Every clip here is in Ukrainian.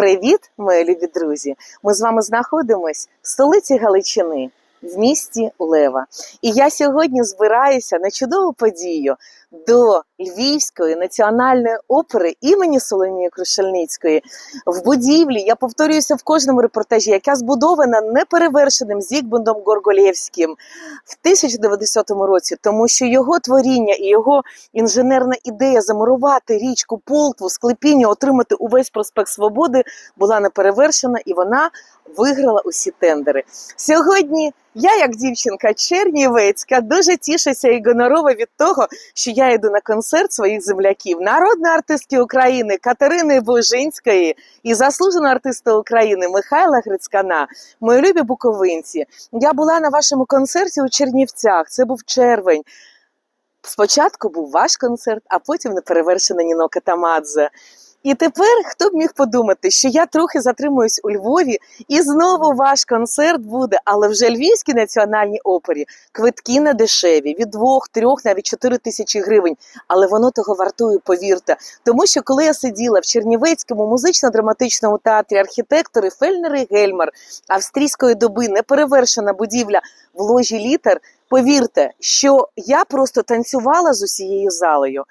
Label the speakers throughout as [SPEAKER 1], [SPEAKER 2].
[SPEAKER 1] Привіт, мої любі друзі! Ми з вами знаходимось в столиці Галичини, в місті Лева. І я сьогодні збираюся на чудову подію до Львівської національної опери імені Соломії Крушельницької в будівлі. Я повторююся в кожному репортажі, яка збудована неперевершеним Зігмундом Горголєвським в 1090 році, тому що його творіння і його інженерна ідея замурувати річку Полтву, Склепіння, отримати увесь проспект Свободи була неперевершена, і вона виграла усі тендери. Сьогодні я, як дівчинка Чернівецька, дуже тішуся і гонорова від того, що я йду на концерт своїх земляків, народної артистки України Катерини Божинської і заслуженого артиста України Михайла Грицькана. Мої любі буковинці. Я була на вашому концерті у Чернівцях. Це був червень. Спочатку був ваш концерт, а потім неперевершена Ніно Катамадзе. І тепер хто б міг подумати, що я трохи затримуюсь у Львові, і знову ваш концерт буде, але вже Львівській національній опері квитки не дешеві від двох, трьох, навіть чотири тисячі гривень. Але воно того вартує, повірте. Тому що коли я сиділа в Чернівецькому музично-драматичному театрі архітектори Фельнер і Гельмар австрійської доби, неперевершена будівля в ложі літер. Повірте, що я просто танцювала з усією залою.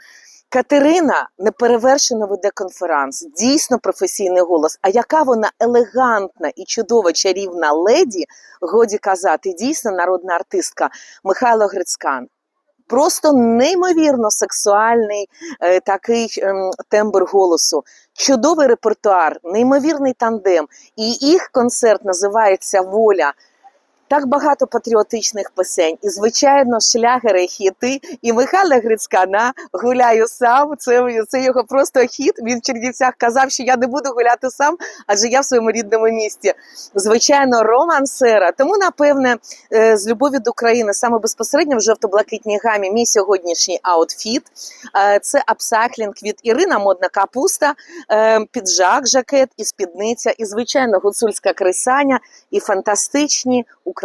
[SPEAKER 1] Катерина неперевершено веде конферанс, дійсно професійний голос. А яка вона елегантна і чудова чарівна леді, годі казати, дійсно народна артистка Михайло Грицькан. Просто неймовірно сексуальний е, такий е, тембр голосу, чудовий репертуар, неймовірний тандем. І їх концерт називається Воля. Так багато патріотичних пісень, і звичайно, шлягери, хіти. І Михайла Грицькана гуляю сам. Це, це його просто хіт. Він в Чернівцях казав, що я не буду гуляти сам, адже я в своєму рідному місті. Звичайно, Роман Сера. Тому, напевне, е, з любові до України саме безпосередньо в жовто-блакитній гамі мій сьогоднішній аутфіт. Е, Це апсайклінг від Ірина Модна капуста, е, піджак, жакет і спідниця, і звичайно гуцульська крисаня, і фантастичні українські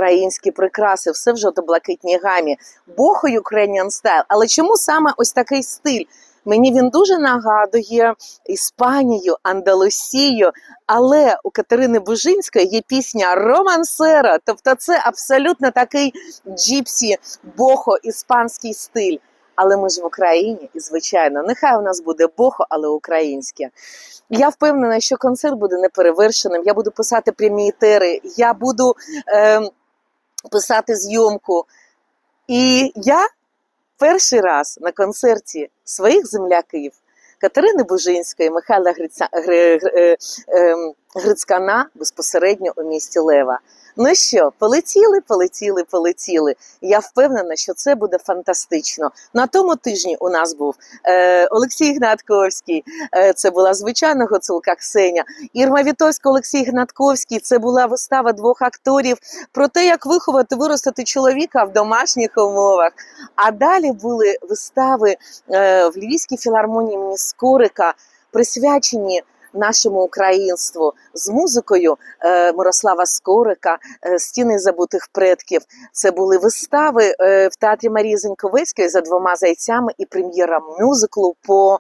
[SPEAKER 1] прикраси, все в жовто-блакитній гамі. Бохо Ukrainian стайл. Але чому саме ось такий стиль? Мені він дуже нагадує Іспанію, Андалусію. Але у Катерини Бужинської є пісня Романсера. Тобто, це абсолютно такий джіпсі, бохо, іспанський стиль. Але ми ж в Україні, і звичайно, нехай у нас буде бохо, але українське. Я впевнена, що концерт буде неперевершеним. Я буду писати прямі етери, я буду е, писати зйомку. І я перший раз на концерті своїх земляків Катерини Бужинської, Михайла Гриця, Гри, Гри, е, Грицькана безпосередньо у місті Лева. Ну що, полетіли, полетіли, полетіли. Я впевнена, що це буде фантастично. На тому тижні у нас був е, Олексій Гнатковський, е, це була звичайна Гоцулка Ксеня, Ірма Вітовська, Олексій Гнатковський. Це була вистава двох акторів про те, як виховати, виростити чоловіка в домашніх умовах. А далі були вистави е, в Львівській філармонії Скорика, присвячені нашому українству з музикою е, Мирослава Скорика, е, стіни забутих предків. Це були вистави е, в театрі Марії Зеньковецької за двома зайцями і прем'єра мюзиклу по.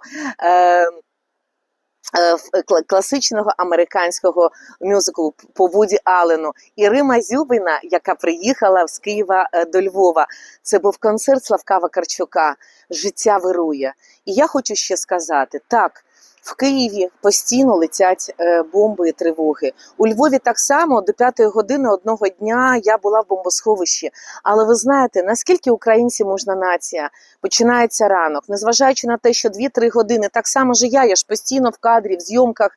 [SPEAKER 1] Класичного американського мюзиклу по Вуді Аллену і Рима Зюбіна, яка приїхала з Києва до Львова. Це був концерт Славка Вакарчука. Життя вирує. І я хочу ще сказати: так, в Києві постійно летять е, бомби і тривоги. У Львові так само до п'ятої години одного дня я була в бомбосховищі. Але ви знаєте, наскільки українці мужна нація? Починається ранок, незважаючи на те, що 2-3 години, так само ж і я, я ж постійно в кадрі, в зйомках.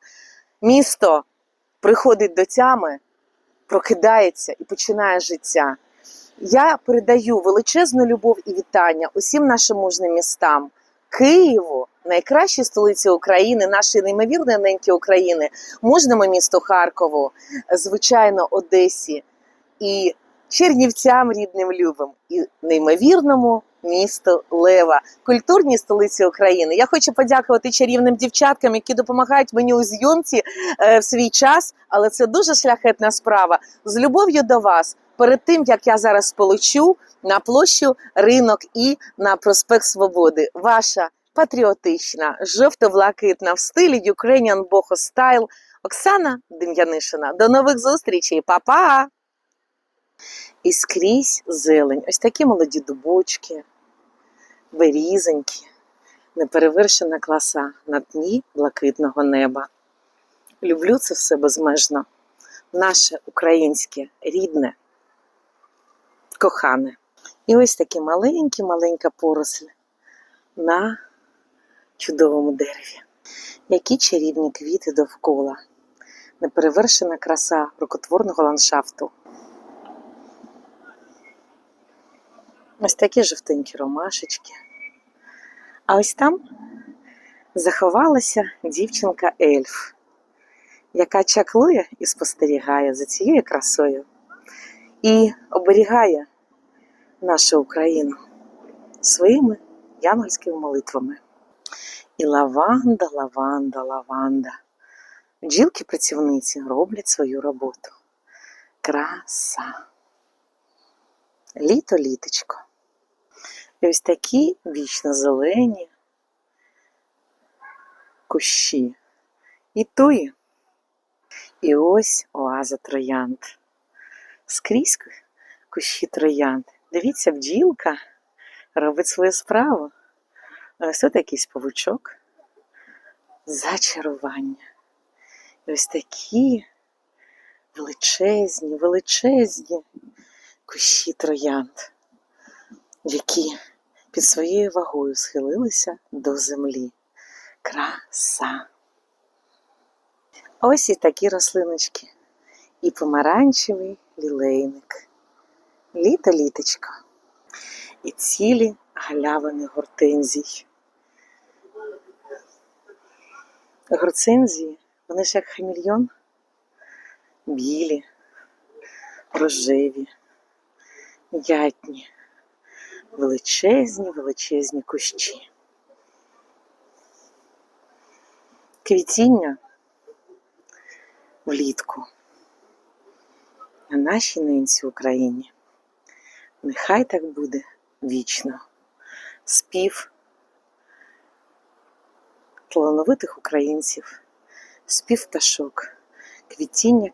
[SPEAKER 1] Місто приходить до тями, прокидається і починає життя. Я передаю величезну любов і вітання усім нашим мужним містам. Києву, найкращій столиці України, нашої неймовірної неньки України, мужному місту Харкову, звичайно, Одесі і Чернівцям рідним любим, і неймовірному місту Лева, культурній столиці України. Я хочу подякувати чарівним дівчаткам, які допомагають мені у зйомці е, в свій час, але це дуже шляхетна справа. З любов'ю до вас. Перед тим як я зараз полечу на площу ринок і на проспект Свободи, ваша патріотична, жовто-блакитна в стилі Ukrainian Boho Style Оксана Дем'янишина. До нових зустрічей, Па-па! І скрізь зелень. Ось такі молоді дубочки, берізонькі, неперевершена класа на дні блакитного неба. Люблю це все безмежно. Наше українське, рідне, кохане. І ось такі маленькі, маленька поросль на чудовому дереві. Які чарівні квіти довкола, неперевершена краса рукотворного ландшафту. Ось такі жовтенькі ромашечки. А ось там заховалася дівчинка ельф, яка чаклує і спостерігає за цією красою і оберігає нашу Україну своїми янгольськими молитвами. І лаванда, лаванда, лаванда. Бджілки-працівниці роблять свою роботу. Краса. Літо літочко. І ось такі вічно зелені кущі. І туї. І ось оаза троянд. Скрізь кущі троянд. Дивіться, бджілка робить свою справу. Ось тут якийсь павучок. Зачарування. І ось такі величезні, величезні кущі троянд, які під своєю вагою схилилися до землі. Краса. Ось і такі рослиночки. І помаранчевий лілейник. Літо літочко. І цілі галявини гортензій. Гортензії, вони ж як хамільйон, білі, рожеві, ятні, величезні, величезні кущі. Квітіння влітку на нашій ненці Україні. Нехай так буде вічно. Спів талановитих українців, спів пташок, квітіння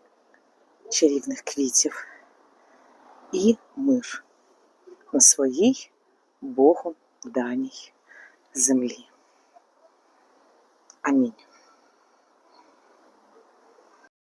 [SPEAKER 1] чарівних квітів і мир на своїй Богом даній землі. Амінь.